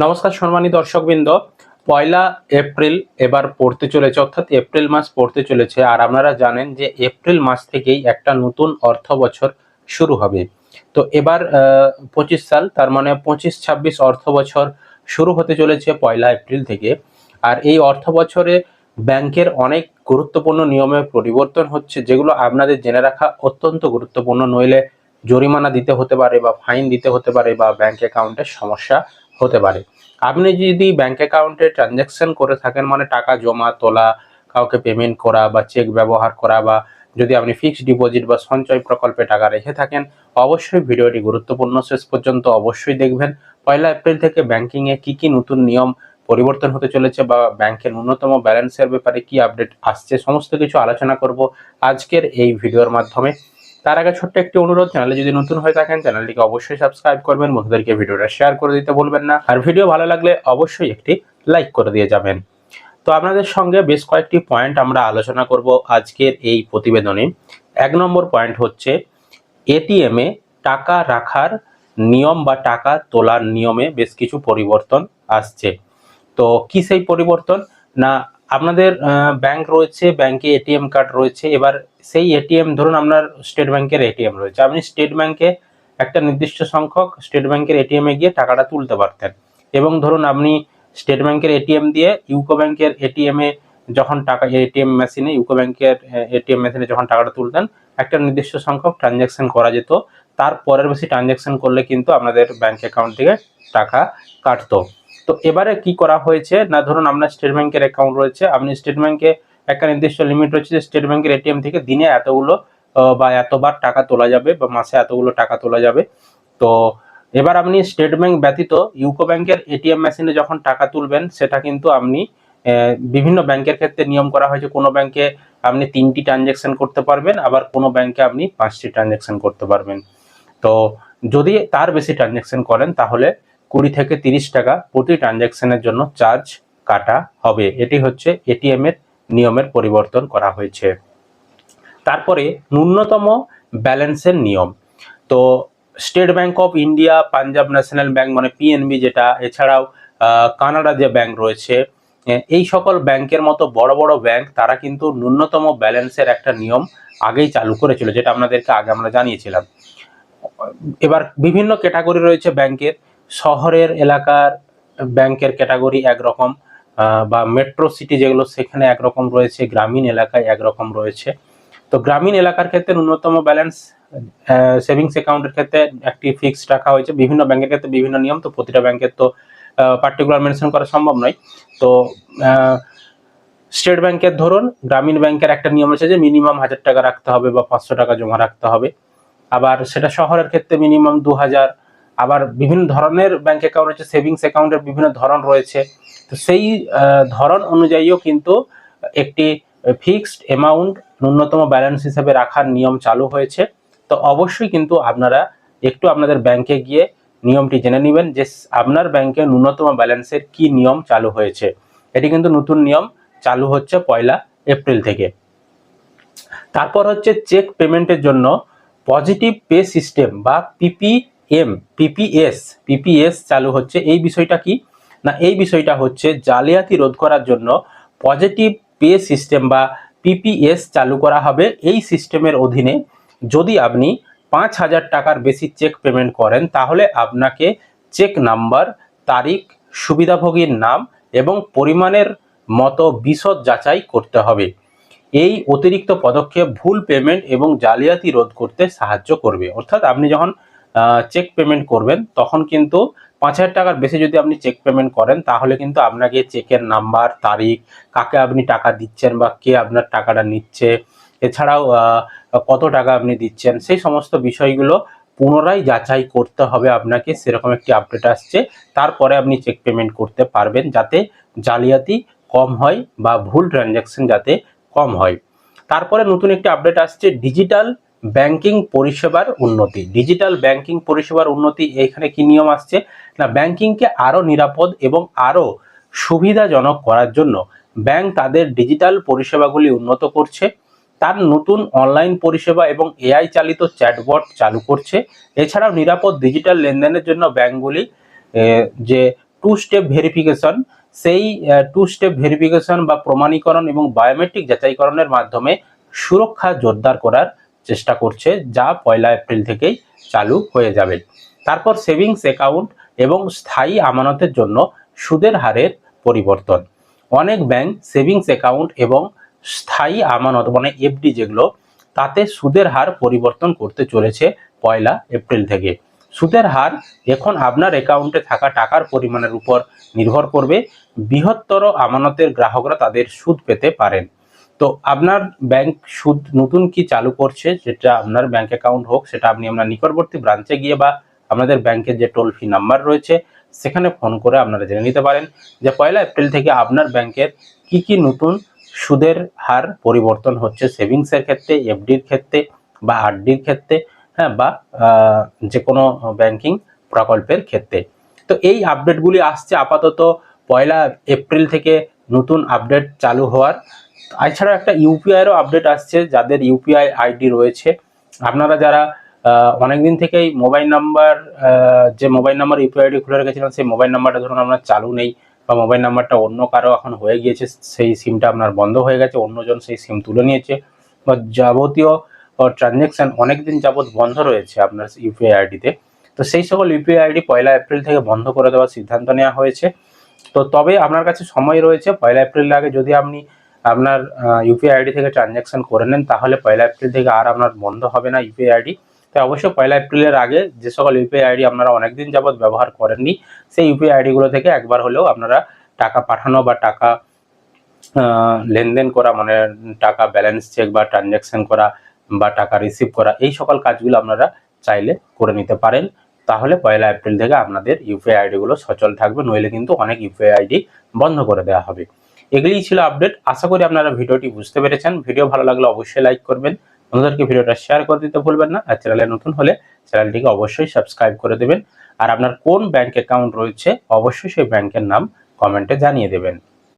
নমস্কার সম্মানিত দর্শকবৃন্দ। পয়লা এপ্রিল এবার পড়তে চলেছে, অর্থাৎ এপ্রিল মাস পড়তে চলেছে। আর আপনারা জানেন যে এপ্রিল মাস থেকেই একটা নতুন অর্থ বছর শুরু হবে। তো এবার পঁচিশ সাল, তার মানে পঁচিশ ছাব্বিশ অর্থ বছর শুরু হতে চলেছে পয়লা এপ্রিল থেকে। আর এই অর্থ বছরে ব্যাংকের অনেক গুরুত্বপূর্ণ নিয়মের পরিবর্তন হচ্ছে, যেগুলো আপনাদের জেনে রাখা অত্যন্ত গুরুত্বপূর্ণ। নইলে জরিমানা দিতে হতে পারে বা ফাইন দিতে হতে পারে বা ব্যাংক অ্যাকাউন্টের সমস্যা হতে পারে। আপনি যদি ব্যাংক অ্যাকাউন্টে ট্রানজ্যাকশন করে থাকেন মানে টাকা জমা, তোলা, কাউকে পেমেন্ট করা বা চেক ব্যবহার করা বা যদি আপনি ফিক্সড ডিপোজিট বা সঞ্চয় প্রকল্পে টাকা রেখে থাকেন, অবশ্যই ভিডিওটি গুরুত্বপূর্ণ। শেষ পর্যন্ত অবশ্যই দেখবেন, পয়লা এপ্রিল থেকে ব্যাংকিংয়ে কি কি নতুন নিয়ম পরিবর্তন হতে চলেছে বা ব্যাংকের ন্যূনতম ব্যালেন্সের ব্যাপারে কি আপডেট আসছে, সমস্ত কিছু আলোচনা করব আজকের এই ভিডিওর মাধ্যমে। তার আগে ছোট্ট একটি অনুরোধ, চ্যানেলে যদি নতুন হয়ে থাকেন, চ্যানেলটিকে অবশ্যই সাবস্ক্রাইব করবেন, বন্ধুদেরকে ভিডিওটা শেয়ার করে দিতে ভুলবেন না। আর ভিডিও ভালো লাগলে অবশ্যই একটি লাইক করে দিয়ে যাবেন। তো আপনাদের সঙ্গে বেশ কয়েকটি পয়েন্ট আমরা আলোচনা করব আজকের এই প্রতিবেদনে। এক নম্বর পয়েন্ট হচ্ছে এটিএমে টাকা রাখার নিয়ম বা টাকা তোলার নিয়মে বেশ কিছু পরিবর্তন আসছে। তো কি সেই পরিবর্তন? না আপনাদের ব্যাংক রয়েছে ব্যাংকে এটিএম কার্ড রয়েছে। এবার সেই এটিএম ধরুন আপনার স্টেট ব্যাংকের এটিএম রয়েছে। আপনি স্টেট ব্যাংকে একটা নির্দিষ্ট সংখ্যক স্টেট ব্যাংকের এটিএম গিয়ে টাকাটা তুলতে পারতেন। এবং ধরুন আপনি স্টেট ব্যাংকের এটিএম দিয়ে ইউকো ব্যাংকের এটিএম যখন টাকা এটিএম মেশিনে ইউকো ব্যাংকের এটিএম মেশিনে যখন টাকাটা তুলতেন, একটা নির্দিষ্ট সংখ্যক ট্রানজ্যাকশন করা যেত। তার পরের বেশি ট্রানজ্যাকশন করলে কিন্তু আপনাদের ব্যাংক অ্যাকাউন্ট থেকে টাকা কাটতো। তো এবারে কি করা হয়েছে? না, ধরুন আপনার স্টেট ব্যাংকের অ্যাকাউন্ট রয়েছে, আপনি স্টেট ব্যাংকে একটা নির্দিষ্ট লিমিট রয়েছে যে স্টেট ব্যাংকের এটিএম থেকে দিনে এতগুলো বা এতবার টাকা তোলা যাবে, বা মাসে এতগুলো টাকা তোলা যাবে। তো এবার আপনি স্টেট ব্যাংক ব্যতীত ইউকো ব্যাংকের এটিএম মেশিনে যখন টাকা তুলবেন, সেটা কিন্তু আপনি বিভিন্ন ব্যাংকের ক্ষেত্রে নিয়ম করা হয়েছে। কোনো ব্যাংকে আপনি তিনটি ট্রানজ্যাকশন করতে পারবেন, আবার কোনো ব্যাংকে আপনি পাঁচটি ট্রানজ্যাকশন করতে পারবেন। তো যদি তার বেশি ট্রানজ্যাকশন করেন, তাহলে কুড়ি থেকে তিরিশ টাকা প্রতি ট্রানজ্যাকশনের জন্য চার্জ কাটা হবে। এটি হচ্ছে এটিএম এর নিয়মের পরিবর্তন করা হয়েছে। তারপরে ন্যূনতম ব্যালেন্সের নিয়ম। তো State Bank of India, Punjab National Bank মানে পিএনবি যেটা, এছাড়াও কানাডা যে ব্যাংক রয়েছে এই সকল ব্যাংকের মতো বড় বড় ব্যাংক তারা কিন্তু ন্যূনতম ব্যালেন্সের একটা নিয়ম আগেই চালু করেছিল, যেটা আপনাদেরকে আগে আমরা জানিয়েছিলাম। এবার বিভিন্ন ক্যাটাগরি রয়েছে ব্যাংকের শহরের এলাকার ব্যাংকের ক্যাটাগরি একরকম বা মেট্রো সিটি যেগুলো, সেখানে একরকম রয়েছে, গ্রামীণ এলাকায় একরকম রয়েছে। তো গ্রামীণ এলাকার ক্ষেত্রে ন্যূনতম ব্যালেন্স সেভিংস অ্যাকাউন্টের ক্ষেত্রে একটি ফিক্সড রাখা হয়েছে। বিভিন্ন ব্যাংকের ক্ষেত্রে বিভিন্ন নিয়ম, তো প্রতিটা ব্যাংকের তো পার্টিকুলার মেনশন করা সম্ভব নয়। তো স্টেট ব্যাংকের ধরুন, গ্রামীণ ব্যাংকের একটা নিয়ম আছে যে মিনিমাম হাজার টাকা রাখতে হবে বা পাঁচশো টাকা জমা রাখতে হবে। আবার সেটা শহরের ক্ষেত্রে মিনিমাম দু হাজার আবার বিভিন্ন ধরনের ব্যাংক অ্যাকাউন্ট রয়েছে সেভিংস অ্যাকাউন্টের বিভিন্ন ধরন রয়েছে। তো সেই ধরন অনুযায়ীও কিন্তু একটি ফিক্সড অ্যামাউন্ট ন্যূনতম ব্যালেন্স হিসেবে রাখার নিয়ম চালু হয়েছে। তো অবশ্যই কিন্তু আপনারা একটু আপনাদের ব্যাংকে গিয়ে নিয়মটি জেনে নেবেন যে আপনার ব্যাংকে ন্যূনতম ব্যালেন্সের কি নিয়ম চালু হয়েছে। এটি কিন্তু নতুন নিয়ম চালু হচ্ছে পয়লা এপ্রিল থেকে। তারপর হচ্ছে চেক পেমেন্টের জন্য পজিটিভ পে সিস্টেম বা পিপি এম পিপিএস পিপিএস চালু হচ্ছে। এই বিষয়টা কি? না, এই বিষয়টা হচ্ছে জালিয়াতি রোধ করার জন্য পজিটিভ পে সিস্টেম বা পিপিএস চালু করা হবে। এই সিস্টেমের অধীনে যদি আপনি পাঁচ হাজার টাকার বেশি চেক পেমেন্ট করেন, তাহলে আপনাকে চেক নাম্বার তারিখ, সুবিধাভোগীর নাম এবং পরিমাণের মতো বিশদ যাচাই করতে হবে। এই অতিরিক্ত পদক্ষেপ ভুল পেমেন্ট এবং জালিয়াতি রোধ করতে সাহায্য করবে। অর্থাৎ আপনি যখন চেক পেমেন্ট করবেন, তখন কিন্তু পাঁচ হাজার টাকার বেশি যদি আপনি চেক পেমেন্ট করেন, তাহলে কিন্তু আপনাকে চেকের নাম্বার তারিখ, কাকে আপনি টাকা দিচ্ছেন বা কে আপনার টাকাটা নিচ্ছে, এছাড়াও কত টাকা আপনি দিচ্ছেন, সেই সমস্ত বিষয়গুলো পুনরায় যাচাই করতে হবে আপনাকে, সেরকম একটি আপডেট আসছে। তারপরে আপনি চেক পেমেন্ট করতে পারবেন যাতে জালিয়াতি কম হয় বা ভুল ট্রানজ্যাকশন যাতে কম হয়। তারপরে নতুন একটি আপডেট আসছে ডিজিটাল ব্যাংকিং পরিষেবার উন্নতি, ডিজিটাল ব্যাংকিং পরিষেবার উন্নতি, এখানে কি নিয়ম আসছে? না, ব্যাংকিংকে আরও নিরাপদ এবং আরও সুবিধাজনক করার জন্য ব্যাংক তাদের ডিজিটাল পরিষেবাগুলি উন্নত করছে। তার নতুন অনলাইন পরিষেবা এবং এআই চালিত চ্যাটবট চালু করছে। এছাড়াও নিরাপদ ডিজিটাল লেনদেনের জন্য ব্যাংকগুলি যে টু স্টেপ ভেরিফিকেশন সেই টু স্টেপ ভেরিফিকেশন বা প্রমাণীকরণ এবং বায়োমেট্রিক যাচাইকরণের মাধ্যমে সুরক্ষা জোরদার করার চেষ্টা করছে যা পয়লা এপ্রিল থেকেই চালু হয়ে যাবে। তারপর সেভিংস অ্যাকাউন্ট এবং স্থায়ী আমানতের জন্য সুদের হারের পরিবর্তন। অনেক ব্যাংক সেভিংস অ্যাকাউন্ট এবং স্থায়ী আমানত মানে এফডি যেগুলো, তাতে সুদের হার পরিবর্তন করতে চলেছে পয়লা এপ্রিল থেকে। সুদের হার এখন আপনার অ্যাকাউন্টে থাকা টাকার পরিমাণের উপর নির্ভর করবে। বৃহত্তর আমানতের গ্রাহকরা তাদের সুদ পেতে পারেন। তো আপনার ব্যাংক সুদ নতুন কি চালু করছে? যেটা আপনার ব্যাংক অ্যাকাউন্ট হোক, সেটা আপনি আপনার নিকটবর্তী ব্রাঞ্চে গিয়ে বা আপনাদের ব্যাংকের যে টোল ফ্রি নাম্বার রয়েছে, সেখানে ফোন করে আপনারা জেনে নিতে পারেন যে পয়লা এপ্রিল থেকে আপনার ব্যাংকের কি কি নতুন সুদের হার পরিবর্তন হচ্ছে সেভিংসের ক্ষেত্রে এফডির ক্ষেত্রে বা আরডির ক্ষেত্রে হ্যাঁ বা যে কোনো ব্যাংকিং প্রকল্পের ক্ষেত্রে। তো এই আপডেটগুলি আসছে আপাতত পয়লা এপ্রিল থেকে নতুন আপডেট চালু হওয়ার এছাড়া একটা ইউপিআইয়েরও আপডেট আসছে, যাদের ইউপিআই আইডি রয়েছে। আপনারা যারা অনেকদিন থেকেই মোবাইল নাম্বার যে মোবাইল নাম্বার ইউপিআই আইডি খুলে রেখেছিলেন সেই মোবাইল নাম্বারটা ধরুন আপনার চালু নেই বা মোবাইল নাম্বারটা অন্য কারও এখন হয়ে গিয়েছে, সেই সিমটা আপনার বন্ধ হয়ে গেছে, অন্যজন সেই সিম তুলে নিয়েছে। বা যাবতীয় ট্রানজ্যাকশন অনেকদিন যাবত বন্ধ রয়েছে আপনার ইউপিআই আইডিতে। তো সেই সকল ইউপিআই আইডি পয়লা এপ্রিল থেকে বন্ধ করে দেওয়ার সিদ্ধান্ত নেওয়া হয়েছে। তো তবে আপনার কাছে সময় রয়েছে, পয়লা এপ্রিল আগে যদি আপনি আপনার ইউপিআই আইডি থেকে ট্রানজ্যাকশন করে নেন, তাহলে পয়লা এপ্রিল থেকে আর আপনার বন্ধ হবে না ইউপিআই আইডি তাই অবশ্যই পয়লা এপ্রিলের আগে যে সকল ইউপিআই আইডি আপনারা অনেকদিন যাবৎ ব্যবহার করেননি, সেই ইউপিআই আইডিগুলো থেকে একবার হলেও আপনারা টাকা পাঠানো বা টাকা লেনদেন করা মানে টাকা ব্যালেন্স চেক বা ট্রানজ্যাকশন করা বা টাকা রিসিভ করা, এই সকল কাজগুলো আপনারা চাইলে করে নিতে পারেন। তাহলে পয়লা এপ্রিল থেকে আপনাদের ইউপিআই আইডিগুলো সচল থাকবে, নইলে কিন্তু অনেক ইউপিআই আইডি বন্ধ করে দেওয়া হবে। এগুলিই ছিল আপডেট আশা করি আপনারা ভিডিওটি বুঝতে পেরেছেন। ভিডিও ভালো লাগলে অবশ্যই লাইক করবেন। বন্ধুদেরকে ভিডিওটা শেয়ার করে দিতে ভুলবেন না। আর চ্যানেলে নতুন হলে চ্যানেলটিকে অবশ্যই সাবস্ক্রাইব করে দেবেন। আর আপনার কোন ব্যাংক অ্যাকাউন্ট রয়েছে, অবশ্যই সেই ব্যাংকের নাম কমেন্টে জানিয়ে দেবেন।